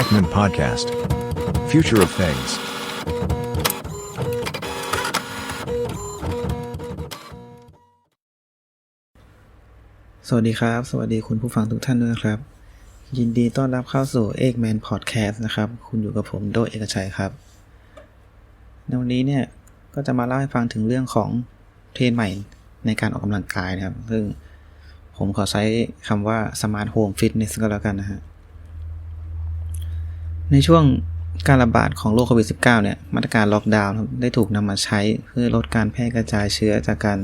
Ekman Podcast. Future of Things. สวัสดีครับ สวัสดีคุณผู้ฟังทุกท่านด้วยนะครับ ยินดีต้อนรับเข้าสู่ e g g Man Podcast นะครับ คุณอยู่กับผมโดยเอกชัยครับ ในวันนี้เนี่ย ก็จะมาเล่าให้ฟังถึงเรื่องของเทรนใหม่ในการออกกำลังกายนะครับ ซึ่งผมขอใช้คำว่า Smart Home Fitness ก็แล้วกันนะฮะ ในช่วงการระบาดของโรคโควิด -19 เนี่ย มาตรการล็อกดาวน์ได้ถูกนำมาใช้เพื่อลดการแพร่กระจายเชื้อจากการ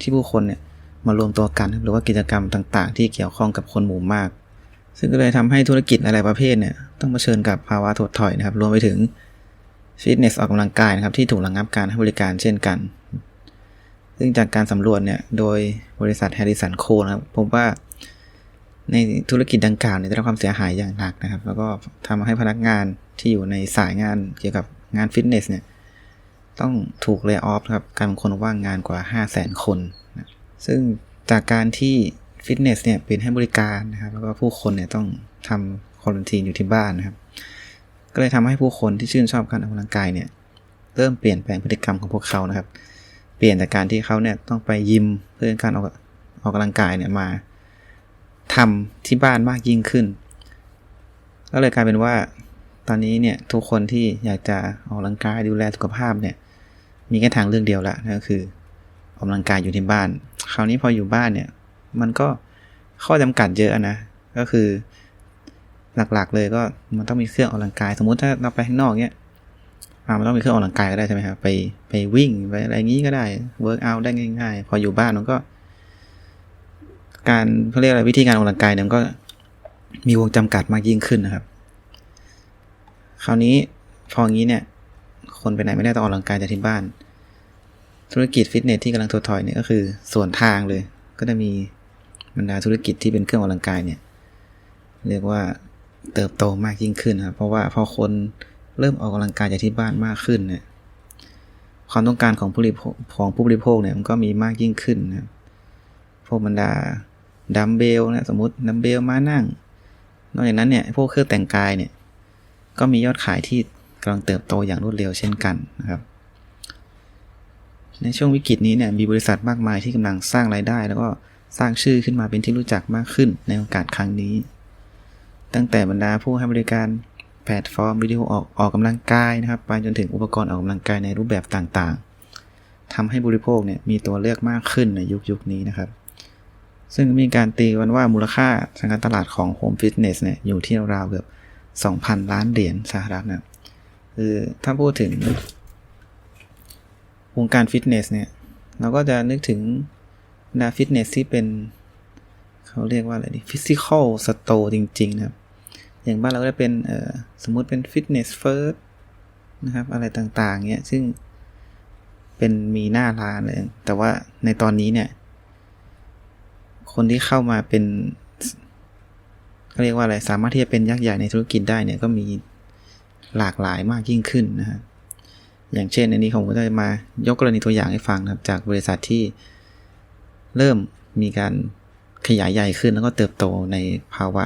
ที่ผู้คนเนี่ยมารวมตัวกันหรือว่ากิจกรรมต่าง ๆ ที่เกี่ยวข้องกับคนหมู่มาก ซึ่งก็เลยทำให้ธุรกิจหลายประเภทเนี่ยต้องเผชิญกับภาวะถดถอยนะครับ รวมไปถึงฟิตเนสออกกำลังกายนะครับที่ถูกระงงับการให้บริการเช่นกัน ซึ่งจากการสำรวจเนี่ยโดยบริษัทแฮร์ริสันโคนะครับพบว่า ในธุรกิจดังกล่าวเนี่ยได้รับความเสียหายอย่างหนักนะครับ แล้วก็ทำให้พนักงานที่อยู่ในสายงานเกี่ยวกับงานฟิตเนสเนี่ยต้องถูกเลิกออฟครับการคนว่างงานกว่า 5 0 0 0 0 0 คนนะซึ่งจากการที่ฟิตเนสเนี่ยเปิดให้บริการนะครับ แล้วก็ผู้คนเนี่ยต้องทำควอลันทีนอยู่ที่บ้านนะครับ ก็เลยทำให้ผู้คนที่ชื่นชอบการออกกำลังกายเนี่ยเริ่มเปลี่ยนแปลงพฤติกรรมของพวกเขานะครับ เปลี่ยนจากการที่เขาเนี่ยต้องไปยิมเพื่อการออกออกกำลังกายเนี่ยมา ทำที่บ้านมากยิ่งขึ้น ก็เลยกลายเป็นว่า ตอนนี้เนี่ยทุกคนที่อยากจะออกกำลังกายดูแลสุขภาพเนี่ย มีแค่ทางเลือกเดียวละนั่นก็คือออกกำลังกายอยู่ที่บ้าน คราวนี้พออยู่บ้านเนี่ย มันก็ข้อจำกัดเยอะนะ ก็คือหลักๆ เลยก็มันต้องมีเครื่องออกกำลังกาย สมมุติถ้าเราไปข้างนอกเนี่ยมันต้องมีเครื่องออกกำลังกายก็ได้ใช่ไหมครับไปไปวิ่งไปอะไรงี้ก็ได้เวิร์กอัลได้ง่ายๆ พออยู่บ้านมันก็ การเขาเรียกอะไรวิธีการออกกำลังกายเนี่ยมันก็มีวงจำกัดมากยิ่งขึ้นนะครับ คราวนี้พออย่างนี้เนี่ย คนไปไหนไม่ได้ต้องออกกำลังกายจากที่บ้าน ธุรกิจฟิตเนสที่กำลังถดถอยเนี่ยก็คือส่วนทางเลย ก็จะมีบรรดาธุรกิจที่เป็นเครื่องออกกำลังกายเนี่ย เรียกว่าเติบโตมากยิ่งขึ้นครับ เพราะว่าพอคนเริ่มออกกำลังกายจากที่บ้านมากขึ้นเนี่ย ความต้องการของผู้บริโภคของผู้บริโภคเนี่ยมันก็มีมากยิ่งขึ้นนะครับพวกบรรดา ดัมเบลนะสมมติดัมเบลมานั่ง นอกจากนั้นเนี่ยพวกเครื่องแต่งกายเนี่ยก็มียอดขายที่กำลังเติบโตอย่างรวดเร็วเช่นกันนะครับ ในช่วงวิกฤตนี้เนี่ยมีบริษัทมากมายที่กำลังสร้างรายได้ แล้วก็สร้างชื่อขึ้นมาเป็นที่รู้จักมากขึ้นในโอกาสครั้งนี้ ตั้งแต่บรรดาผู้ให้บริการแพลตฟอร์มวิดีโอออกออกกำลังกายนะครับ ไปจนถึงอุปกรณ์ออกกำลังกายในรูปแบบต่างๆทำให้บริโภคเนี่ยมีตัวเลือกมากขึ้นในยุคยุคนี้นะครับ ซึ่งมีการตีกันว่ามูลค่าทางการตลาดของโฮมฟิตเนสเนี่ยอยู่ที่ราวๆเกือบ 2,000 ล้านเหรียญสหรัฐนะคือถ้าพูดถึงวงการฟิตเนสเนี่ย เราก็จะนึกถึงนาฟิตเนสที่เป็น เขาเรียกว่าอะไรดีฟิสิกอลสโตร์จริง ๆ นะครับ อย่างบ้านเราก็จะเป็นเออสมมุติเป็นฟิตเนสเฟิร์สนะครับ อะไรต่าง ๆ เนี้ยซึ่งเป็นมีหน้าร้านเลยแต่ว่าในตอนนี้เนี่ย คนที่เข้ามาเป็นเขาเรียกว่าอะไรสามารถที่จะเป็นยักษ์ใหญ่ในธุรกิจได้เนี่ยก็มีหลากหลายมากยิ่งขึ้นนะฮะอย่างเช่นอันนี้ผมก็จะมายกกรณีตัวอย่างให้ฟังนะครับ จากบริษัทที่เริ่มมีการขยายใหญ่ขึ้นแล้วก็เติบโตในภาวะ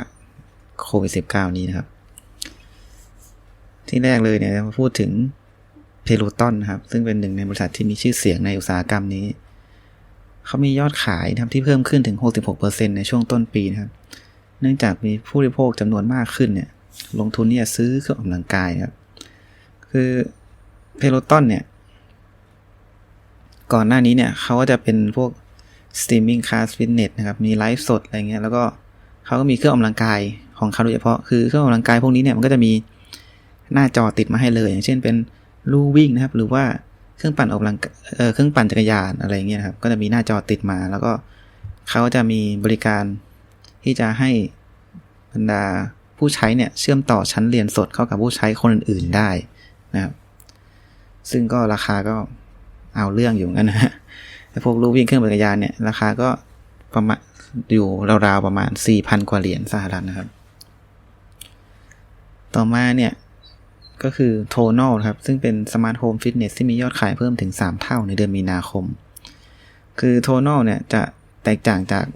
โควิด -19 นี้นะครับ ที่แรกเลยเนี่ยมาพูดถึงเพโลตอนนะครับ ซึ่งเป็นหนึ่งในบริษัทที่มีชื่อเสียงในอุตสาหกรรมนี้ เขามียอดขายนะครับที่เพิ่มขึ้นถึง 66%ในช่วงต้นปีนะครับ เนื่องจากมีผู้บริโภคจำนวนมากขึ้นเนี่ย ลงทุนเนี่ยซื้อเครื่องออกกำลังกายครับ คือเพโลตอนเนี่ย ก่อนหน้านี้เนี่ยเขาก็จะเป็นพวกสตรีมมิ่งคลาสฟิตเนสนะครับ มีไลฟ์สดอะไรเงี้ย แล้วก็เขาก็มีเครื่องออกกำลังกายของเขาโดยเฉพาะ คือเครื่องออกกำลังกายพวกนี้เนี่ยมันก็จะมีหน้าจอติดมาให้เลย อย่างเช่นเป็นลู่วิ่งนะครับ หรือว่า เครื่องปั่นออกกำลังเอ่อเครื่องปั่นจักรยานอะไรเงี้ยครับ ก็จะมีหน้าจอติดมา แล้วก็เขาจะมีบริการที่จะให้บรรดาผู้ใช้เนี่ยเชื่อมต่อชั้นเรียนสดเข้ากับผู้ใช้คนอื่นๆได้นะครับ ซึ่งก็ราคาก็เอาเรื่องอยู่กันนะฮะพวกลูวิ่งเครื่องปั่นจักรยานเนี่ยราคาก็ประมาณอยู่ราวๆประมาณ 4,000 กว่าเหรียญสหรัฐนะครับ ต่อมาเนี่ย ก็คือโทน a l ครับ ซึ่งเป็นสมาร์ทโฮมฟิตเนสที่มียอดขายเพิ่มถึง 3 เท่าในเดือนมีนาคม คือโทน a l เนี่ยจะแตกต่างจาก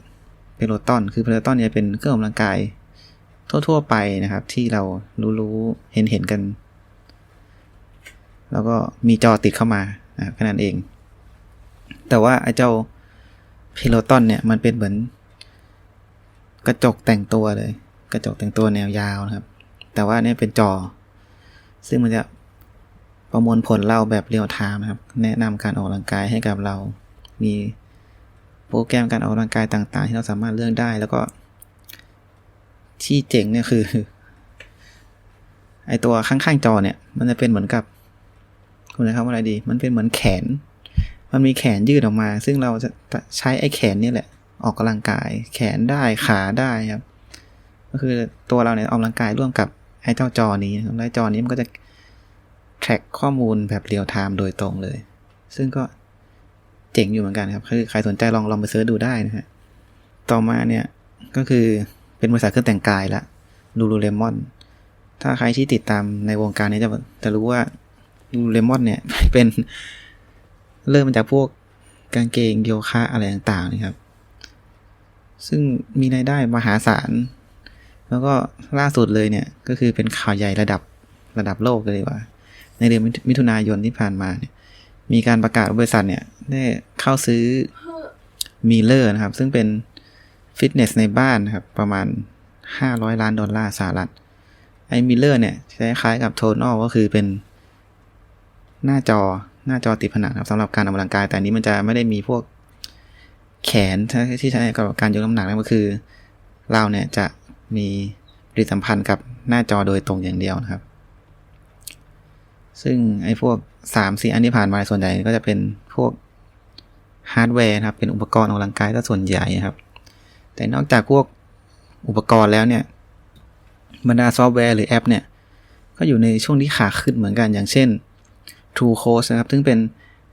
เพโลตอนคือเพโลตอนเนี่ยเป็นเครื่องออกกำลังกาย ทั่ว ๆ ไปนะครับ ที่เรารู้ๆเห็นเห็นๆกัน แล้วก็มีจอติดเข้ามานะครับแค่นั้นเอง แต่ว่าไอ้เจ้าพิโลตอนเนี่ยมันเป็นเหมือน กระจกแต่งตัวเลย กระจกแต่งตัวแนวยาวนะครับ แต่ว่าเนี่ยเป็นจอ ซึ่งมันจะประมวลผลเราแบบเรียลไทม์นะครับ แนะนำการออกกำลังกายให้กับเรา มีโปรแกรมการออกกำลังกายต่าง ๆ ที่เราสามารถเลือกได้ แล้วก็ที่เจ๋งเนี่ยคือ ไอตัวข้างๆจอเนี่ย มันจะเป็นเหมือนกับคุณนะครับว่าอะไรดี มันเป็นเหมือนแขน มันมีแขนยืดออกมา ซึ่งเราจะใช้ไอแขนเนี่ยแหละ ออกกำลังกาย แขนได้ขาได้ครับ ก็คือตัวเราเนี่ยออกกำลังกายร่วมกับ ไอ้เจ้าจอนี้นะครับและจอนี้มันก็จะ track ข้อมูลแบบเรียลไทม์โดยตรงเลย ซึ่งก็เจ๋งอยู่เหมือนกันครับ คือใครสนใจลองลองไปเสิร์ชดูได้นะฮะ ต่อมาเนี่ยก็คือเป็นบริษัทเครื่องแต่งกายละ Lululemon ถ้าใครที่ติดตามในวงการนี้จะจะรู้ว่า Lululemon เนี่ยเป็นเริ่มมาจากพวกกางเกงโยคะอะไรต่างๆนะครับ ซึ่งมีรายได้มหาศาล แล้วก็ล่าสุดเลยเนี่ยก็คือเป็นข่าวใหญ่ระดับระดับโลกเลยว่า ในเดือนมิถุนายนที่ผ่านมาเนี่ยมีการประกาศบริษัทเนี่ยได้เข้าซื้อมีเลอร์นะครับ ซึ่งเป็นฟิตเนสในบ้านนะครับ ประมาณ 500 ล้านดอลลาร์สหรัฐ ไอ้มิเลอร์เนี่ยคล้ายๆกับโทนอลก็คือเป็นหน้าจอหน้าจอติดผนังครับสำหรับการออกกำลังกาย แต่นนี้มันจะไม่ได้มีพวกแขนที่ใช้กับการยกน้ำหนักนั่นก็คือ เราเนี่ยจะ มีปฏิสัมพันธ์กับหน้าจอโดยตรงอย่างเดียวนะครับ ซึ่งไอ้พวกสามสี่อันที่ผ่านมาส่วนใหญ่ก็จะเป็นพวกฮาร์ดแวร์นะครับ เป็นอุปกรณ์ออกกำลังกายก็ส่วนใหญ่นะครับ แต่นอกจากพวกอุปกรณ์แล้วเนี่ยบรรดาซอฟต์แวร์หรือแอปเนี่ยก็อยู่ในช่วงที่ขาขึ้นเหมือนกันอย่างเช่น True Coach นะครับ ซึ่งเป็น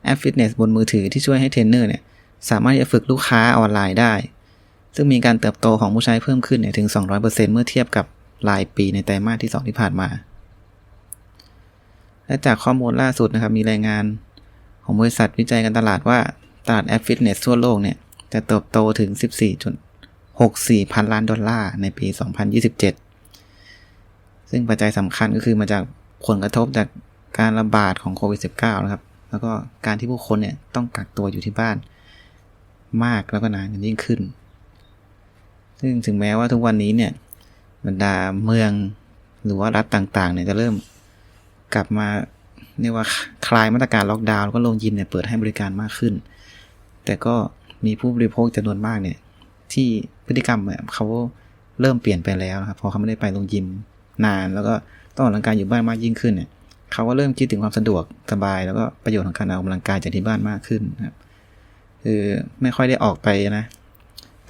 แอปฟิตเนสบนมือถือที่ช่วยให้เทรนเนอร์เนี่ยสามารถจะฝึกลูกค้าออนไลน์ได้ ซึ่งมีการเติบโตของผู้ใช้เพิ่มขึ้นเนี่ยถึง 200%เมื่อเทียบกับรายปีในไตรมาสที่ 2 ที่ผ่านมา และจากข้อมูลล่าสุดนะครับ มีรายงานของบริษัทวิจัยการตลาดว่าตลาดแอปฟิตเนสทั่วโลกเนี่ยจะเติบโตถึง 14.64 พันล้านดอลลาร์ในปี 2027 ซึ่งปัจจัยสำคัญก็คือมาจากผลกระทบจากการระบาดของโควิด -19 นะครับ แล้วก็การที่ผู้คนเนี่ยต้องกักตัวอยู่ที่บ้านมากแล้วก็นานกันยิ่งขึ้น ซึ่งถึงแม้ว่าทุกวันนี้เนี่ยบรรดาเมืองหรือว่ารัฐต่างๆเนี่ยจะเริ่มกลับมาเรียกว่าคลายมาตรการล็อกดาวน์แล้วก็โรงยิมเนี่ยเปิดให้บริการมากขึ้น แต่ก็มีผู้บริโภคจำนวนมากเนี่ย ที่พฤติกรรมเนี่ยเขาเริ่มเปลี่ยนไปแล้วนะครับพอเขาไม่ได้ไปโรงยิมนาน แล้วก็ต้องออกกำลังกายอยู่บ้านมากยิ่งขึ้นเนี่ยเขาก็เริ่มคิดถึงความสะดวกสบาย แล้วก็ประโยชน์ของการออกกำลังกายจากที่บ้านมากขึ้นนะครับคือไม่ค่อยได้ออกไปนะ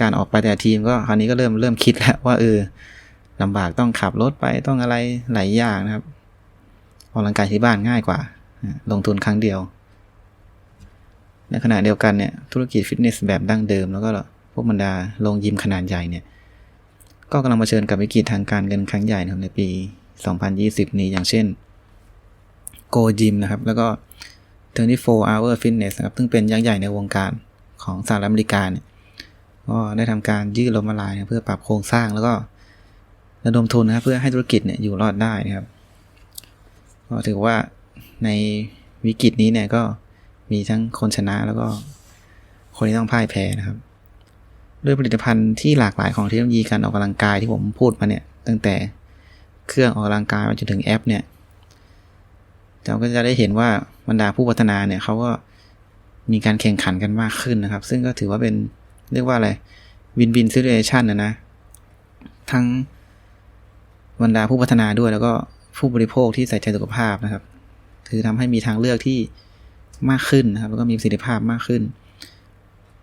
การออกไปแต่ทีมก็คราวนี้ก็เริ่มเริ่มคิดแล้วว่าเออลำบากต้องขับรถไปต้องอะไรหลายอย่างนะครับออกกำลังกายที่บ้านง่ายกว่า ลงทุนครั้งเดียว ในขณะเดียวกันเนี่ยธุรกิจฟิตเนสแบบดั้งเดิมแล้วก็พวกบรรดาโรงยิมขนาดใหญ่เนี่ยก็กำลังมาเชิญกับวิกฤตทางการเงินครั้งใหญ่นะครับในปี 2020 นี้อย่างเช่น Go Gym นะครับ แล้วก็24 Hour Fitness นะครับ ซึ่งเป็นยักษ์ใหญ่ในวงการของสหรัฐอเมริกาเนี่ย ก็ได้ทำการยืดลมละลายเพื่อปรับโครงสร้างแล้วก็ระดมทุนนะครับเพื่อให้ธุรกิจเนี่ยอยู่รอดได้นะครับก็ถือว่าในวิกฤตนี้เนี่ยก็มีทั้งคนชนะแล้วก็คนที่ต้องพ่ายแพ้นะครับ ด้วยผลิตภัณฑ์ที่หลากหลายของเทคโนโลยีการออกกำลังกายที่ผมพูดมาเนี่ย ตั้งแต่เครื่องออกกำลังกายไปจนถึงแอปเนี่ยเราก็จะได้เห็นว่าบรรดาผู้พัฒนาเนี่ยเขาก็มีการแข่งขันกันมากขึ้นนะครับ ซึ่งก็ถือว่าเป็น เรียกว่าอะไรวินวินซิเ u ชันนะนะ ทั้งบรรดาผู้พัฒนาด้วยแล้วก็ผู้บริโภคที่ใส่ใจสุขภาพนะครับ คือทำให้มีทางเลือกที่มากขึ้นนะครับ แล้วก็มีประสิทธิภาพมากขึ้น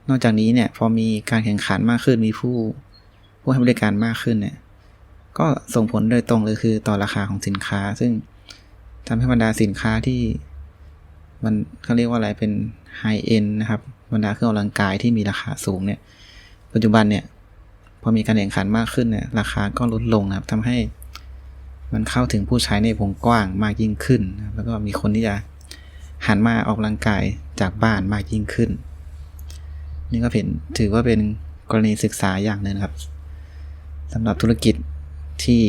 นอกจากนี้เนี่ย พอมีการแข่งขันมากขึ้น มีผู้ผู้ให้บริการมากขึ้นเนี่ย ก็ส่งผลโดยตรงเลยคือต่อราคาของสินค้า ซึ่งทำให้บรรดาสินค้าที่ มันเขาเรียกว่าอะไรเป็นไฮเอ็นนะครับบรรดาเครื่องออกกำลังกายที่มีราคาสูงเนี่ย ปัจจุบันเนี่ยพอมีการแข่งขันมากขึ้นเนี่ยราคาก็ลดลงนะครับทำให้มันเข้าถึงผู้ใช้ในวงกว้างมากยิ่งขึ้น แล้วก็มีคนที่จะหันมาออกกำลังกายจากบ้านมากยิ่งขึ้น นี่ก็เป็นถือว่าเป็นกรณีศึกษาอย่างหนึ่งครับสำหรับธุรกิจที่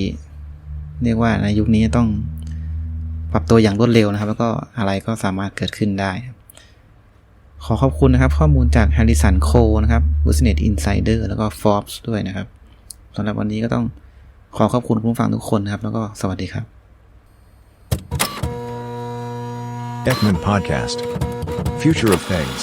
เรียกว่าในยุคนี้ต้อง ปรับตัวอย่างรวดเร็วนะครับ แล้วก็อะไรก็สามารถเกิดขึ้นได้ ขอขอบคุณนะครับ ข้อมูลจาก Harrison c o นะครับ Business Insider แล้วก็ Forbes ด้วยนะครับสำหรับวันนี้ก็ต้องขอขอบคุณคุณผู้ฟังทุกคนนะครับ แล้วก็สวัสดีครับ Ekman Podcast. Future of Things.